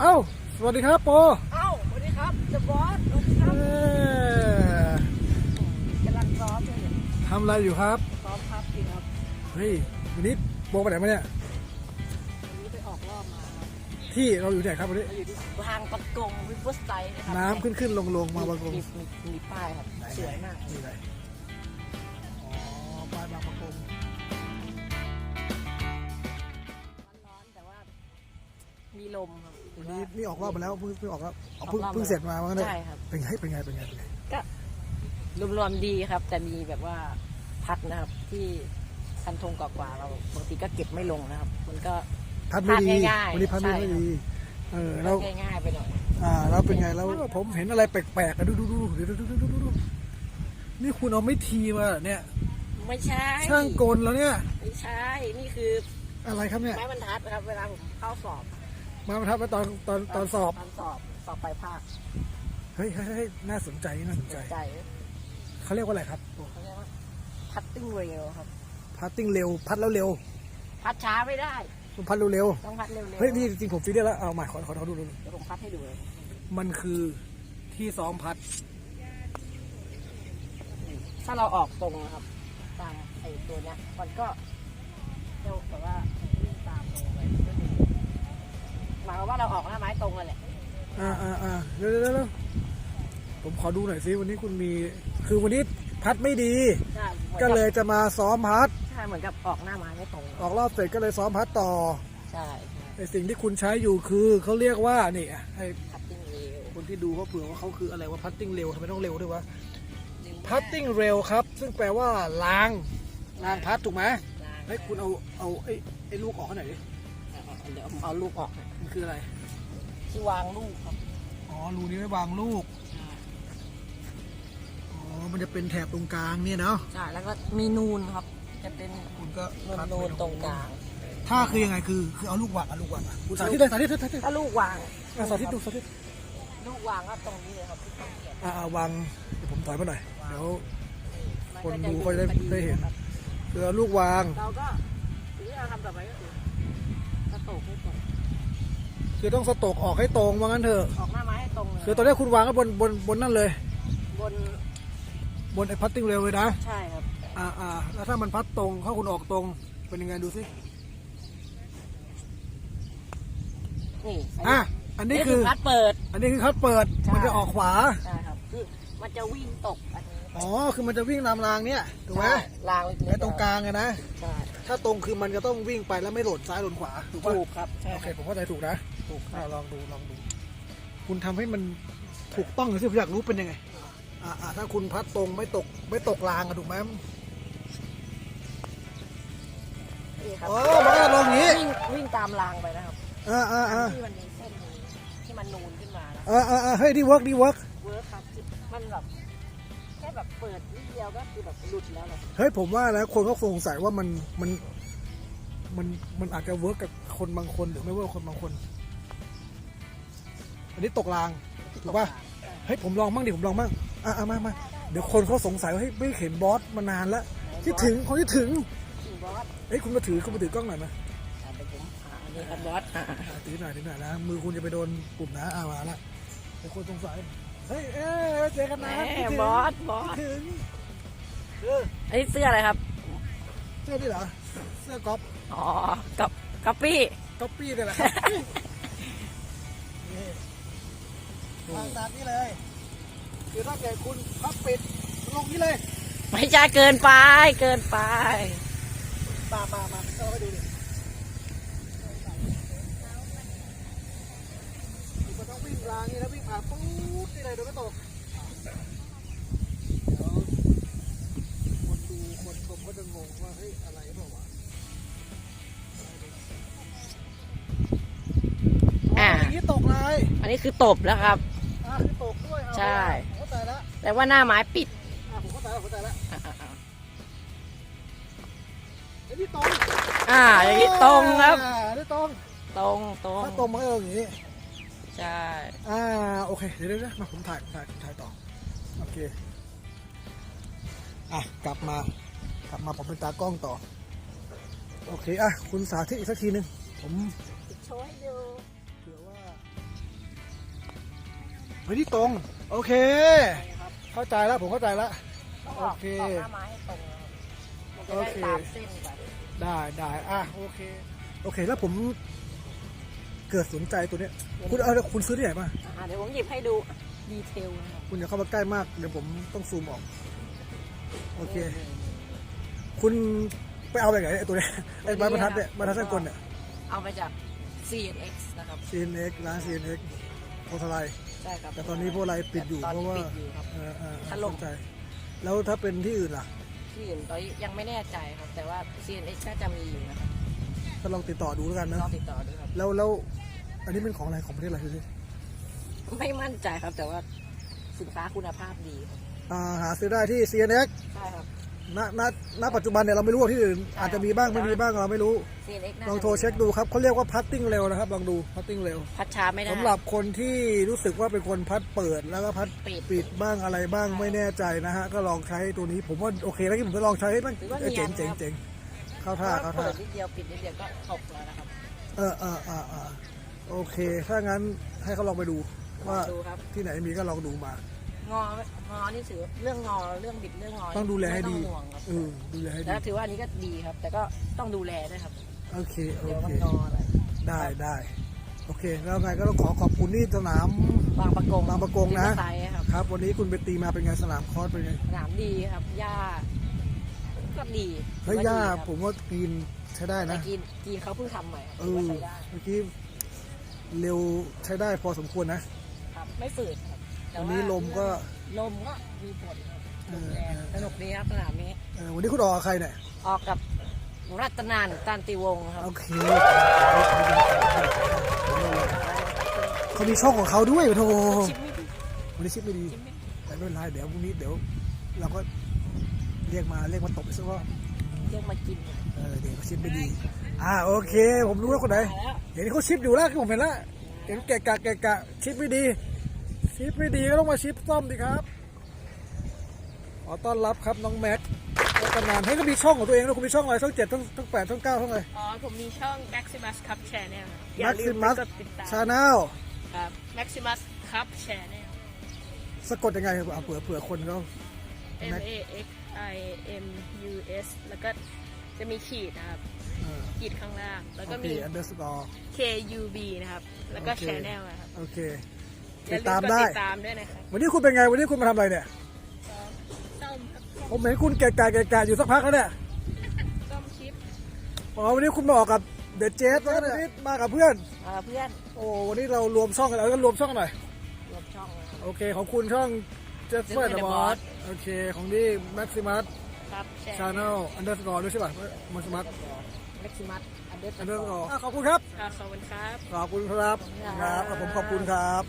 เอ้า สวัสดีครับโปเอ้าสวัสดีครับเดอะบอสสวัสดีครับเอ้ยกำลังซ้อมอยู่เนี่ยทำอะไรอยู่ครับ ซ้อมพับจริงครับเฮ้ยวันนี้โปไปไหนมาเนี่ยวันนี้ไปออกรอบมาครับที่เราอยู่ที่ไหนครับวันนี้ เราอยู่ที่ทางประกงวิปเปอร์ไซด์นะครับน้ำขึ้นขึ้นลงลงมาบางกงมีมีมีป้ายครับสวยมากนี่ไรอ๋อปลายบางประกงร้อนๆแต่ว่ามีลมครับถื วันอนี้ว่านี่ออกรอบมาแล้วเพิ่งเพิ่งออกแล้วเอาเพิ่งออกรอบเพิ่งเสร็จมามั้งเนี่ยใช่ครับ เป็นไงเป็นไงเป็นไงเป็นไงรวมๆดีครับ แต่มีแบบว่าพัดนะครับ ที่คันธงกว่าๆเราบางทีก็เก็บไม่ลงนะครับ มันก็ พัดไม่ดีพัดง่ายๆวันนี้พัดไม่ใช่ไม่ดีเออแล้วง่ายๆไปหน่อยอ่าแล้วเป็นไงแล้วผมเห็นอะไรแปลกๆอะดูดูดูดูดูดูดูดูดูนี่คุณเอาไม่ทีมาเหรอเนี่ย ไม่ใช่ช่างกลแล้วเนี่ย ไม่ใช่นี่คืออะไรครับเนี่ยไม้บรรทัดนะครับ เวลาผมเข้าสอบ มาประทับมาตอนตอนตอนสอบ ตอนสอบสอบไปลายภาคเฮ้ยเฮ้ยเฮ้ยน่าสนใจน่าสนใจ ใจเขาเรียกว่าอะไรครับเขาเรียกว่าพัตติ้งเรลครับ พัดติ้งเร็ว พัดแล้วเร็วพัดช้าไม่ได้มันพัดเร็วต้องพัดเร็วๆๆเฮ้ยนี่จริงๆผมฟีดได้แล้วเอาใหม่ขอขอขอดูดูดูเดี๋ยวผมพัดให้ดูเลยมันคือที่ซ้อมพัด ถ้าเราออกตรงนะครับ ตามไอ้ตัวเนี้ยมันก็เร็วแบบว่าวิ่งตามลงไปก็คือห มายความว่าเราออกหน้าไม้ตรงกันแหละอ่าอ่าอ่าเดี๋ยวเดี๋ยวเดี๋ยวผมขอดูหน่อยซิวันนี้คุณมี คือวันนี้พัดไม่ดี ใช่หมือนก็บเลยจะมาซ้อมพัด ใช่เหมือนกับออกหน้าไม้ไม่ตรงออกรอบเสร็จก็เลยซ้อมพัดต่อใช่ใช่ไอสิ่งที่คุณใช้อยู่คือเขาเรียกว่านี่อะให้พัตติ้งเรลคนที่ดูเขาเผื่อว่าเขาคืออะไรว่าพัดติ้งเร็วทำไมต้องเร็วด้วยวะพัดติ้งเร็วครับ ซึ่งแปลว่าล้างล้างพัดถูกไหมเฮ้ยคุณเอาเอาไอ้ไอ้ลูกออกให้หน่อยดิเดี๋ยวเอาลูกออกมัน คืออะไร ที่วางลูกครับ อ๋อ รูนี้ไว้วางลูก อ๋อ มันจะเป็นแถบตรงกลางเนี่ยเนาะ ใช่ แล้วก็มีนูนครับ จะเป็นคุณก็นูนพัดนูไปนตรงกลางถ้าคือยังไงคือคือเอาลูกวางเอาลูกวางอะคุณสาธิตเลยสาธิตสาธิตสาธิตถ้าลูกวางอะสาธิตดูสาธิตลูกวางก็ตรงนี้เลยครับที่ต้องเขียนอ่าอ่าวางเดี๋ยวผมถอยมาหน่อยเดี๋ยวมัคนจะดูอยู่ก็จะได้พอได้เห็นครับคือเอาลูกวาง เราก็สิ่งที่เราทำต่อไปก็คือกระโตกให้ตรง คือต้องสตอกออกให้ตรงว่างั้นเถอะ ออกหน้าไม้ให้ตรงเลยคือตอนนี้คุณวางก็บนบนบนนั่นเลย บนบนไอ้พัดติ้งเร็วเลยนะ ใช่ครับ อ่าอ่าแล้วถ้ามันพัดตรงถ้าคุณออกตรงเป็นยังไงดูสินี่อะอันนี้นี่คืคืออพัดเปิด อันนี้คือคัดเปิดใช่มันจะออกขวาใช่ครับคือมันจะวิ่งตกอันนี้อ๋อคือมันจะวิ่งตามรางเนี่ยถูกไหมใช่รางเล็กๆไอ้ตรงกลางไงนะใช่ถ้าตรงคือมันจะต้องวิ่งไปแล้วไม่หล่นซ้ายหล่นขวาถูกป่ะถูกครับใช่โอเคครับผมเข้าใจถูกนะ ถูกคอ่ารับลองดูลองดู คุณทำให้มันถูกต้องหน่อยสิผมอยากรู้เป็นยังไง อ่าอ่าถ้าคุณพัดตรงไม่ตกไม่ตกรางอะถูกไหมนี่ครับ อ๋อมันก็จะลงอย่างนี้วิ่งวิ่งตามรางไปนะครับอ่าอ่าอ่าที่มันมีเส้นที่มันนูนขึ้นมานะอ่าอ่าอ่าเฮ้ยดีเวิร์กดีเวิร์กเวิร์คครับมันแบบแค่แบบเปิดนิดเดียวก็คือแบบหลุดแล้วเลยเฮ้ยผมว่านะคนเขาสงสัยว่ามันมันมันมันอาจจะเวิร์กกับคนบางคนหรือไม่เวิร์กกับคนบางคน อันนี้ตกรางถูกป่ะเฮ้ยผมลองบ้างดิผมลองบ้างอะอะมามาเดี๋ยวคนเขาสงสัยว่าเฮ้ยไม่เห็นบอสมานานแล้วคิดถึงคนคิดถึงถึงบอสเฮ้ยคุณมาถือคุณมาถือกล้องหน่อยมาอะเดี๋ยวผมหาอันนี้ครับบอสอะอะถือหน่อยถือหน่อยนะมือคุณจะไปโดนปุ่มนะอ่ามาละเดี๋ยวคนสงสัยเฮ้ยเอ้ยเจอกันแหนะมคิดถึงบอสบอสคิดถึงเอออันนี้เสื้ออะไรครับ เสื้อนี่เหรอเสื้อก๊อฟอ๋อกับกับปี้ก๊อปปี้นี่แหละ ทางตามนี้เลย คือถ้าเกิดคุณพับปิดลงนี้เลย ไม่ใช่เกินไป เกินไป มามามาเข้าไปดูดิคุณก็ต้องวิ่งรางนี่แล้ววิ่งผ่านปุ๊บนี่เลยโดยไม่ตกเดี๋ยวคนดูคนชมก็จะงงว่าเฮ้ยอะไรเปล่าวะอ่าอย่างนี้ตกเลย อันนี้คือตบแล้วครับ ใช่ ผมเข้าใจแล้วแต่ว่าหน้าไม้ปิดอ่าผมเข้าใจแล้วผมเข้าใจแล้วอะอะอะไอ้นี่ตรงอ่าอย่างนี้ตรงครับ อ่านี่ตรงตรงตรงถ้าตรงมันก็จะอย่างนี้ ใช่ อ่าโอเคเดี๋ยวเดี๋ยวเดี๋ยวมาผมถ่ายผมถ่ายผมถ่ายต่อโอเคอะกลับมากลับมาผมเป็นตากล้องต่อ โอเคอะคุณสาธิตอีกสักทีหนึ่งผมโชว์ให้ดู ไปที่ตรง โอเคครับเข้าใจแล้วผมเข้าใจแล้วต้องออกโอเคออกหน้าไม้ให้ตรงนะครับมันจะโอได้เคตามเส้นไปได้ได้อะโอเค โอเคแล้วผมเกิดสนใจตัวเนี้ยคุณเอาคุณซื้อที่ไหนมาอ่าเดี๋ยวผมหยิบให้ดูดีเทลนะครับคุณอย่าเข้ามาใกล้มากเดี๋ยวผมต้องซูมออก โอเค คุณไปเอาไปไหนไอ้ตัวเนี้ยไอ้ไม้บรรทัดเนี่ยบรรทัดเส้นกลเนี่ยเอามาจาก CNX นะครับ CNX ร้าน CNX โพธาราย ใช่ครับแต่ตอนนี้พวกอะไรปิดอยู่ตอนเพราะว่าปิดอยู่ครับ เออเออถล่ม เข้าใจ แล้วถ้าเป็นที่อื่นล่ะ ที่อื่นตอนนี้ยังไม่แน่ใจครับ แต่ว่า CNX ก็จะมีอยู่นะครับก็ลองติดต่อดูแล้วกันนะลองติดต่อดูครับ แล้วแล้วอันนี้เป็นของอะไรของประเทศอะไรดูสิไม่มั่นใจครับแต่ว่าสินค้าคุณภาพดีครับอ่าหาซื้อได้ที่ CNX ใช่ครับ ณณณปัจจุบันเนี่ยเราไม่รู้ว่าที่อื่นอาจจะมีบ้างไม่มีบ้างเราไม่รู้ CNX น่าลองจะโทรเช็คดูครับเขาเรียกว่าพัตติ้งเร็วนะครับลองดูพัตติ้งเร็วพัดช้าไม่ได้สำหรับคนที่รู้สึกว่าเป็นคนพัดเปิดแล้วก็พัดปิด ปิดบ้างอะไรบ้างไม่แน่ใจนะฮะก็ลองใช้ตัวนี้ผมว่าโอเคแล้วที่ผมจะลองใช้มันถือว่าเออเจ๋งเนีเจ๋ยงนครับ เจ๋งเข้าท่าเข้าท่า เปิดนิดเดียวปิดนิดเดียวก็ตกแล้วนะครับ เออเออเออเออโอเค ถ้างั้นให้เขาลองไปดู ว่าดูครับ ที่ไหนมีก็ลองดูมา งองอนี่ถือเรื่องงอเรื่องบิดเรื่องงอต้องดูแลให้ดีไม่ต้องห่วงครับเออดูแลให้ดี แล้วถือว่าอันนี้ก็ดีครับ แต่ก็ต้องดูแลด้วยครับโอเค โอเดี๋ยวเคมันงออะไรได้ได้ โอเค แล้วไงก็ต้องขอขอบคุณที่สนาม บางประกงบางประกงนะ ที่ไซส์ครับครับ วันนี้คุณไปตีมาเป็นไงสนามคอร์สเป็นไงสนามดีครับหญ้าก็ดีเฮ้ยถือว่ย่าดีครับผมว่ากินใช้ได้แต่นะ กินกินเขาเพิ่งทำใหม่ครับเอถือว่าอใช้ได้เมื่อกี้เร็วใช้ได้พอสมควรนะ ครับ ไม่ฝืดครับแต่ วันนี้ลมก็ลมก็มีผลครับลมเออแรงสนุกดีครับสนามนี้เออวันนี้คุณออกกับใครเนี่ยออกกับรัตนานตันติวงศ์ครับโอเคเขามีช่องของเขาด้วยโธ่ชิปไม่ดีวันนี้ชิปไม่ดีชิปไม่ดีแต่ไม่เป็นไรเดี๋ยวพรุ่งนี้เดี๋ยว เราก็เรียกมาเรียกมาตบไปสักรอบเรียกมากินหน่อยเออเดี๋ยวเขาชิปไม่ดี อ่าโอเค ผมรู้แล้วคนไหนมาแล้วเห็นเขาชิปอยู่แล้วผมเห็นแล้วเห็นแกะกะแกะกะชิปไม่ดี ชิปไม่ดีก็ต้องมาชิปซ่อมดีครับ ขอต้อนรับครับน้องแม็กรัตนานให้ยก็มีช่องของตัวเองนะคุณมีช่องอะไรช่องเจ็ดช่องช่องแปดช่องเก้าช่องอะไรอ๋อ ผมมีช่อง Maximus Cup Channel ครับอย่าลืมไป Maximus กดติดตามชาแนลครับ Maximus Cup Channel สะกดยังไงครับเอาเผื่อเผื่อคนเขา M A X I M U S แล้วก็จะมีขีดนะครับเออขีดข้างล่าง แล้วโอก็เคมีอันเดอร์สกอร์ K U B นะครับ แล้วก็โอเค Channel นะครับ โอเคอย่า ติดลืตามมกดได้ ติดตามด้วยนะครับวันนี้คุณเป็นไง วันนี้คุณมาทำอะไรเนี่ยซ่อมครับผมเห็นคุณแก่ๆแก่ๆอยู่สักพักแล้วเนี่ยซ่อมชิปอ๋อ วันนี้คุณมาออกกับเดอะเจสแล้วก็วันนี้มากับเพื่อนมาเพื่อนโอ้ วันนี้เรารวมช่องกันแล้วก็รวมช่องหน่อย รวมช่องนะครับ โอเค ของคุณช่องเจสเฟอร์ Jasper เด the อะบอ Boss สโอเค ของนี่แม็กซิมัสครับชาแนลอันเดอร์สกอร์ด้วยใช่ป่ะแม็กซิมัสเล็กซิมัสอันเดอร์อันเดอร์สกอร์ขอบคุณครับ อ่าขอบคุณครับ ขอบคุณครับขอบคุณคครัรับบผมขอบคุณครับ